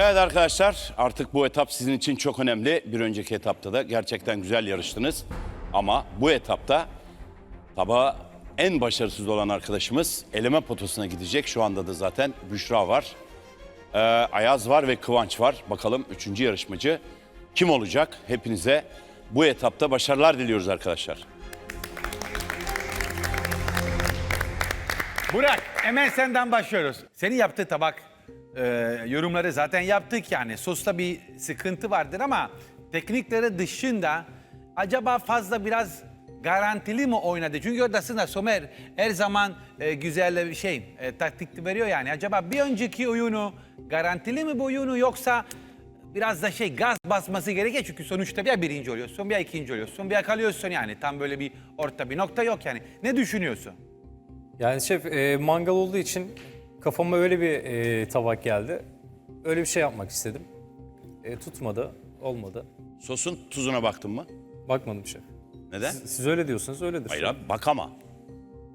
Evet arkadaşlar artık bu etap sizin için çok önemli. Bir önceki etapta da gerçekten güzel yarıştınız. Ama bu etapta tabağa en başarısız olan arkadaşımız eleme potosuna gidecek. Şu anda da zaten Büşra var. Ee, Ayaz var ve Kıvanç var. Bakalım üçüncü yarışmacı kim olacak? Hepinize bu etapta başarılar diliyoruz arkadaşlar. Burak hemen senden başlıyoruz. Senin yaptığı tabak e, yorumları zaten yaptık yani. Sosta bir sıkıntı vardır ama teknikleri dışında acaba fazla biraz garantili mi oynadı? Çünkü oradasında Somer her zaman e, güzel bir şey e, taktik veriyor yani. Acaba bir önceki oyunu garantili mi bu oyunu yoksa biraz da şey gaz basması gerekiyor çünkü sonuçta ya birinci oluyorsun ya ikinci oluyorsun ya kalıyorsun yani tam böyle bir orta bir nokta yok yani. Ne düşünüyorsun? Yani şef e, mangal olduğu için kafama öyle bir e, tabak geldi. Öyle bir şey yapmak istedim. E, tutmadı, olmadı. Sosun tuzuna baktın mı? Bakmadım şef. Neden? Siz, siz öyle diyorsunuz, öyledir. Hayır abi bak ama.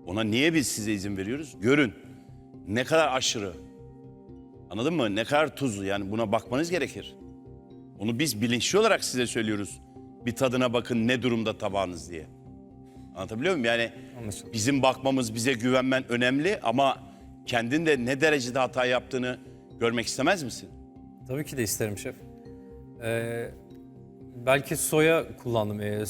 Ona niye biz size izin veriyoruz? Görün. Ne kadar aşırı. Anladın mı? Ne kadar tuzlu. Yani buna bakmanız gerekir. Onu biz bilinçli olarak size söylüyoruz. Bir tadına bakın ne durumda tabağınız diye. Anlatabiliyor muyum? Yani Anlaşıldı. bizim bakmamız, bize güvenmen önemli ama kendin de ne derecede hata yaptığını görmek istemez misin? Tabii ki de isterim şef. E, belki soya kullandım, e, e,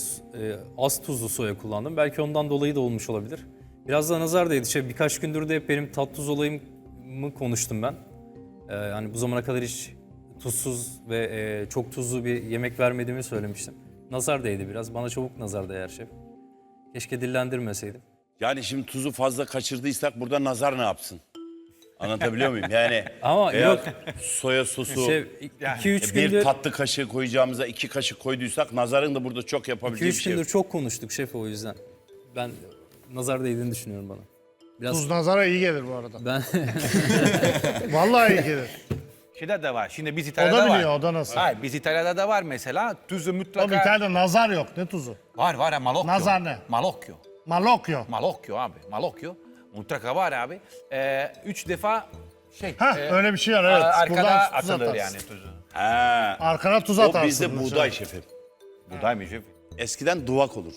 az tuzlu soya kullandım. Belki ondan dolayı da olmuş olabilir. Biraz da nazar değdi şef. Birkaç gündür de hep benim tat tuz olayımı konuştum ben. E, hani bu zamana kadar hiç tuzsuz ve e, çok tuzlu bir yemek vermediğimi söylemiştim. Nazar değdi biraz. Bana çabuk nazar değer şef. Keşke dillendirmeseydim. Yani şimdi tuzu fazla kaçırdıysak burada nazar ne yapsın? Anlatabiliyor muyum? Yani Ama veya yok. soya sosu Yani 2-3 E, bir gündür tatlı kaşığı koyacağımıza iki kaşık koyduysak nazarın da burada çok yapabileceği bir 2-3 şey yok. gündür çok konuştuk şef o yüzden. Ben nazar değdiğini düşünüyorum bana. Biraz Tuz nazara iyi gelir bu arada. ben Vallahi iyi gelir. Şeyde de var. Şimdi biz O İtalya'da da var. biliyor, o da nasıl. Hayır, biz İtalya'da da var mesela. Tuzu Oğlum mutlaka... İtalya'da nazar yok. Ne tuzu? Var var ya malocchio. Nazar ne? Malocchio. Malokyo. Malocchio abi. Malocchio. Mutlaka var abi. Ee, üç defa şey... Hah e, öyle bir şey var evet. Arkada Buradan tuz atılır atarsın. yani tuzu. Ha, Arkana tuz o atarsın. bizde mesela. buğday şefim. Buğday mı şef? Eskiden duvak olurdu.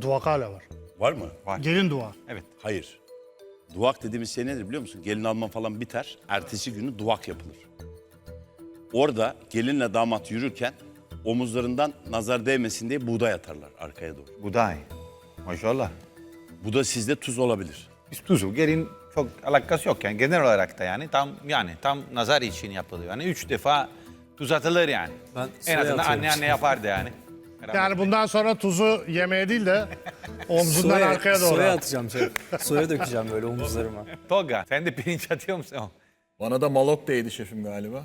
Duvak hala var. Var mı? Gelin dua. Evet. Hayır. Duvak dediğimiz şey nedir biliyor musun? Gelin alma falan biter. Ertesi günü duvak yapılır. Orada gelinle damat yürürken omuzlarından nazar değmesin diye buğday atarlar arkaya doğru. Buğday. Maşallah. Bu da sizde tuz olabilir. Biz tuzu gelin çok alakası yok yani genel olarak da yani tam yani tam nazar için yapılıyor. Yani üç defa tuz atılır yani. Ben en azından anne anne yapardı yani. Yani bundan sonra tuzu yemeye değil de omzundan soya, arkaya doğru. soya at. atacağım şef. Soya dökeceğim böyle omuzlarıma. Tolga sen de pirinç atıyor musun? Bana da malok değdi şefim galiba.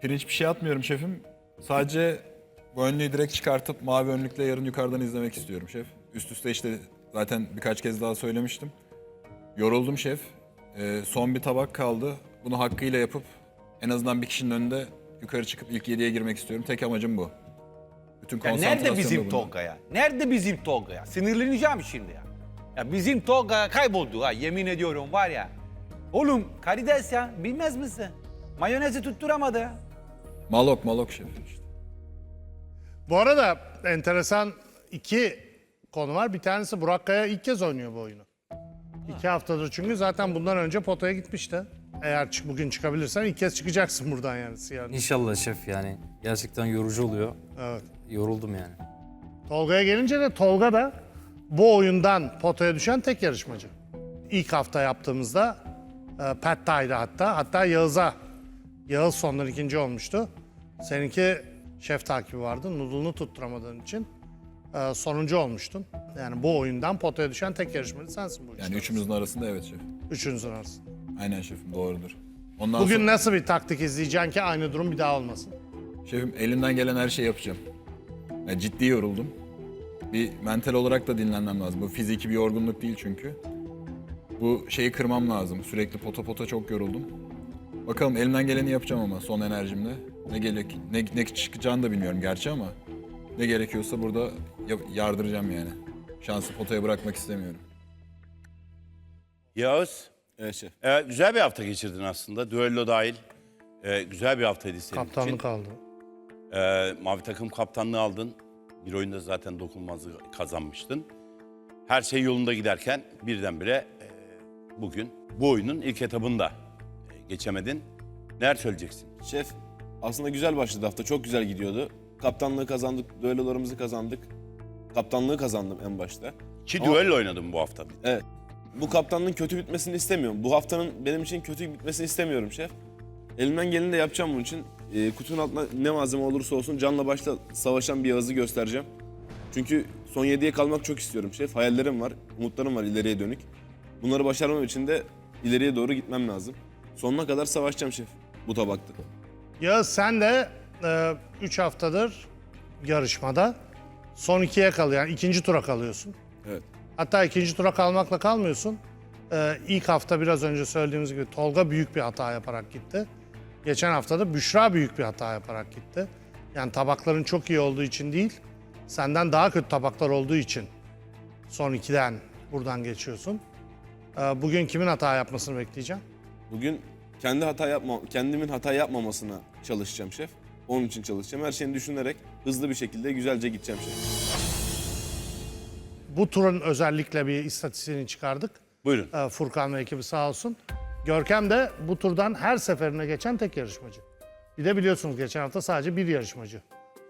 Pirinç bir şey atmıyorum şefim. Sadece bu önlüğü direkt çıkartıp mavi önlükle yarın yukarıdan izlemek istiyorum şef. Üst üste işte zaten birkaç kez daha söylemiştim. Yoruldum şef. Ee, son bir tabak kaldı. Bunu hakkıyla yapıp en azından bir kişinin önünde yukarı çıkıp ilk yediye girmek istiyorum. Tek amacım bu. Bütün Ya konsantrasyonum nerede bizim. Tolga ya? Nerede bizim Tolga ya? Sinirleneceğim şimdi ya. Ya bizim Tolga kayboldu ha yemin ediyorum var ya. Oğlum karides ya bilmez misin? Mayonezi tutturamadı ya. Malok malok şef işte. Bu arada enteresan iki konu var. Bir tanesi Burak Kaya ilk kez oynuyor bu oyunu. İki haftadır çünkü zaten bundan önce potaya gitmişti. Eğer çık, bugün çıkabilirsen ilk kez çıkacaksın buradan yani siyah. İnşallah şef yani. Gerçekten yorucu oluyor. Evet. Yoruldum yani. Tolga'ya gelince de Tolga da bu oyundan potaya düşen tek yarışmacı. İlk hafta yaptığımızda e, Pat Thai'da hatta. Hatta Yağız'a. Yağız sondan ikinci olmuştu. Seninki şef takibi vardı. Noodle'unu tutturamadığın için e, sonuncu olmuştun. Yani bu oyundan potaya düşen tek yarışmacı sensin bu Yani üçümüzün arasında evet şef. Üçünüzün arasında. Aynen şefim doğrudur. Ondan Bugün sonra... nasıl bir taktik izleyeceksin ki aynı durum bir daha olmasın? Şefim elimden gelen her şeyi yapacağım. Ya ciddi yoruldum. Bir mental olarak da dinlenmem lazım. Bu fiziki bir yorgunluk değil çünkü. Bu şeyi kırmam lazım. Sürekli pota pota çok yoruldum. Bakalım elimden geleni yapacağım ama son enerjimle. Ne gerek ne, ne çıkacağını da bilmiyorum gerçi ama ne gerekiyorsa burada ya- yardıracağım yani. Şansı potaya bırakmak istemiyorum. Yağız Evet şef. Ee, güzel bir hafta geçirdin aslında. Düello dahil. Ee, güzel bir haftaydı senin Kaptanlık için. aldı. Ee, mavi takım kaptanlığı aldın. Bir oyunda zaten dokunmazlığı kazanmıştın. Her şey yolunda giderken birdenbire e, bugün bu oyunun ilk etabında e, geçemedin. Neler söyleyeceksin? Şef aslında güzel başladı hafta. Çok güzel gidiyordu. Kaptanlığı kazandık, düellolarımızı kazandık. Kaptanlığı kazandım en başta. İki Ama- düello oynadın bu hafta. Evet. Bu kaptanlığın kötü bitmesini istemiyorum. Bu haftanın benim için kötü bitmesini istemiyorum şef. Elimden geleni de yapacağım bunun için. Ee, kutunun altında ne malzeme olursa olsun canla başla savaşan bir Yağız'ı göstereceğim. Çünkü son 7'ye kalmak çok istiyorum şef. Hayallerim var, umutlarım var ileriye dönük. Bunları başarmam için de ileriye doğru gitmem lazım. Sonuna kadar savaşacağım şef bu tabakta. Yağız sen de 3 haftadır yarışmada son ikiye kalıyor. Yani ikinci tura kalıyorsun. Evet. Hatta ikinci tura kalmakla kalmıyorsun. Ee, ilk hafta biraz önce söylediğimiz gibi Tolga büyük bir hata yaparak gitti. Geçen hafta da Büşra büyük bir hata yaparak gitti. Yani tabakların çok iyi olduğu için değil, senden daha kötü tabaklar olduğu için son ikiden buradan geçiyorsun. Ee, bugün kimin hata yapmasını bekleyeceğim? Bugün kendi hata yapma, kendimin hata yapmamasına çalışacağım şef. Onun için çalışacağım. Her şeyini düşünerek hızlı bir şekilde güzelce gideceğim şef. Bu turun özellikle bir istatistiğini çıkardık. Buyurun. Ee, Furkan ve ekibi sağ olsun. Görkem de bu turdan her seferine geçen tek yarışmacı. Bir de biliyorsunuz geçen hafta sadece bir yarışmacı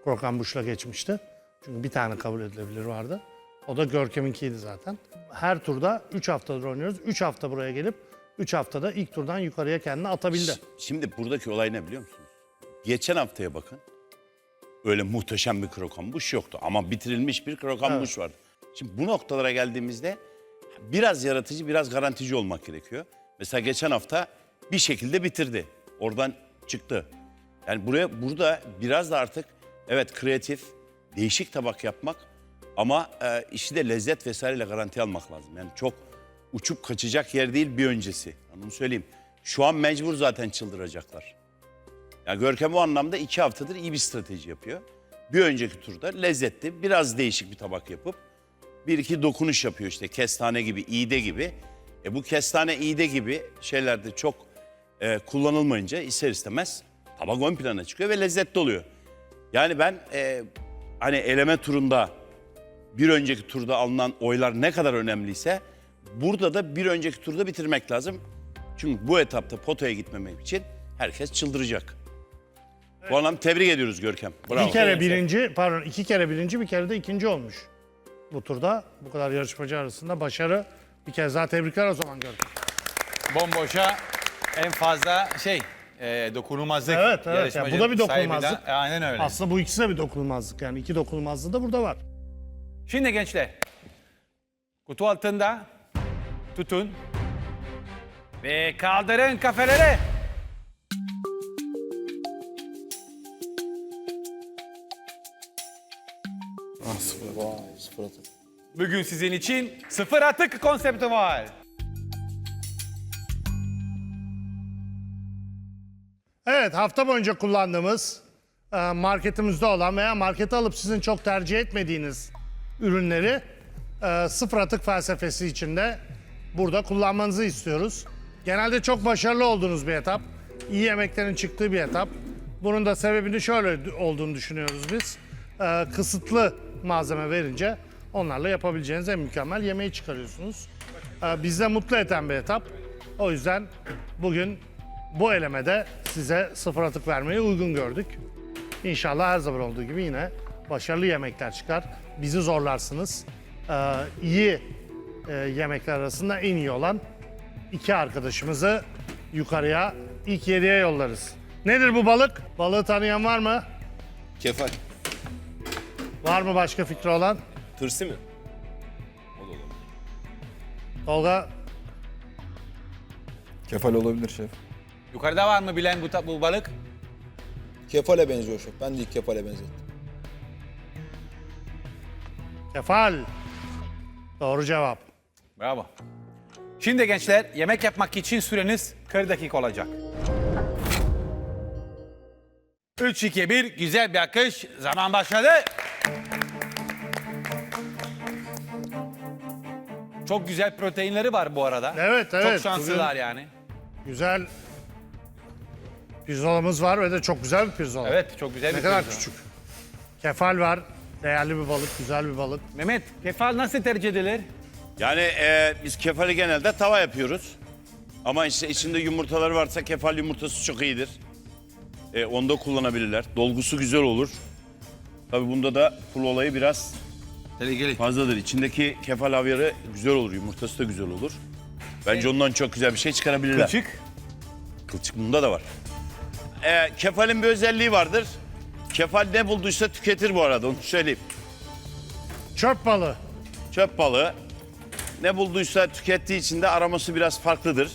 Korkan Buş'la geçmişti. Çünkü bir tane kabul edilebilir vardı. O da Görkem'inkiydi zaten. Her turda 3 haftadır oynuyoruz. 3 hafta buraya gelip 3 haftada ilk turdan yukarıya kendini atabildi. Şimdi buradaki olay ne biliyor musunuz? Geçen haftaya bakın. Öyle muhteşem bir krokan buş yoktu ama bitirilmiş bir krokan Evet. vardı. Şimdi bu noktalara geldiğimizde biraz yaratıcı, biraz garantici olmak gerekiyor. Mesela geçen hafta bir şekilde bitirdi. Oradan çıktı. Yani buraya burada biraz da artık evet kreatif, değişik tabak yapmak ama e, işi de lezzet vesaireyle garanti almak lazım. Yani çok uçup kaçacak yer değil bir öncesi. Onu söyleyeyim. Şu an mecbur zaten çıldıracaklar. Ya Görkem o anlamda iki haftadır iyi bir strateji yapıyor. Bir önceki turda lezzetli, biraz değişik bir tabak yapıp bir iki dokunuş yapıyor işte kestane gibi, iğde gibi. E bu kestane, iğde gibi şeylerde çok e, kullanılmayınca ister istemez tabak ön plana çıkıyor ve lezzetli oluyor. Yani ben e, hani eleme turunda bir önceki turda alınan oylar ne kadar önemliyse burada da bir önceki turda bitirmek lazım. Çünkü bu etapta potaya gitmemek için herkes çıldıracak. Bu anlamda tebrik ediyoruz Görkem. Bravo. Bir kere birinci, pardon iki kere birinci, bir kere de ikinci olmuş. Bu turda bu kadar yarışmacı arasında başarı. Bir kez daha tebrikler o zaman Görkem. Bomboşa en fazla şey e, dokunulmazlık. Evet, evet. Yani bu da bir sahibi de- dokunulmazlık. E, aynen öyle. Aslında bu ikisi de bir dokunulmazlık. Yani iki dokunulmazlığı da burada var. Şimdi gençler, kutu altında tutun ve kaldırın kafeleri. Bugün sizin için sıfır atık konsepti var. Evet hafta boyunca kullandığımız e, marketimizde olan veya markete alıp sizin çok tercih etmediğiniz ürünleri e, sıfır atık felsefesi içinde burada kullanmanızı istiyoruz. Genelde çok başarılı olduğunuz bir etap. İyi yemeklerin çıktığı bir etap. Bunun da sebebini şöyle olduğunu düşünüyoruz biz. E, kısıtlı malzeme verince onlarla yapabileceğiniz en mükemmel yemeği çıkarıyorsunuz. E, bizi mutlu eden bir etap. O yüzden bugün bu elemede size sıfır atık vermeyi uygun gördük. İnşallah her zaman olduğu gibi yine başarılı yemekler çıkar. Bizi zorlarsınız. Ee, iyi e, yemekler arasında en iyi olan iki arkadaşımızı yukarıya ilk yediye yollarız. Nedir bu balık? Balığı tanıyan var mı? Kefal. Var mı başka fikri olan? Tırsi mi? Tolga Kefal olabilir şef. Yukarıda var mı bilen bu, ta- bu balık? Kefale benziyor şef. Ben de ilk kefale benzettim. Kefal. Doğru cevap. Bravo. Şimdi gençler yemek yapmak için süreniz 40 dakika olacak. 3, 2, 1 güzel bir akış. Zaman başladı. Çok güzel proteinleri var bu arada. Evet, Çok evet. şanslılar Bugün yani. Güzel pirzolamız var ve de çok güzel bir pirzola. Evet çok güzel Ne bir kadar pirzola. küçük. Kefal var. Değerli bir balık, güzel bir balık. Mehmet kefal nasıl tercih edilir? Yani e, biz kefali genelde tava yapıyoruz. Ama işte içinde yumurtalar varsa kefal yumurtası çok iyidir. E, onu da kullanabilirler. Dolgusu güzel olur. Tabii bunda da pul olayı biraz Tehlikeli. fazladır. İçindeki kefal havyarı güzel olur. Yumurtası da güzel olur. Bence ondan çok güzel bir şey çıkarabilirler. Küçük. Kılçık bunda da var. E, kefalin bir özelliği vardır. Kefal ne bulduysa tüketir bu arada onu söyleyeyim. Çöp balığı. Çöp balığı ne bulduysa tükettiği için de aroması biraz farklıdır.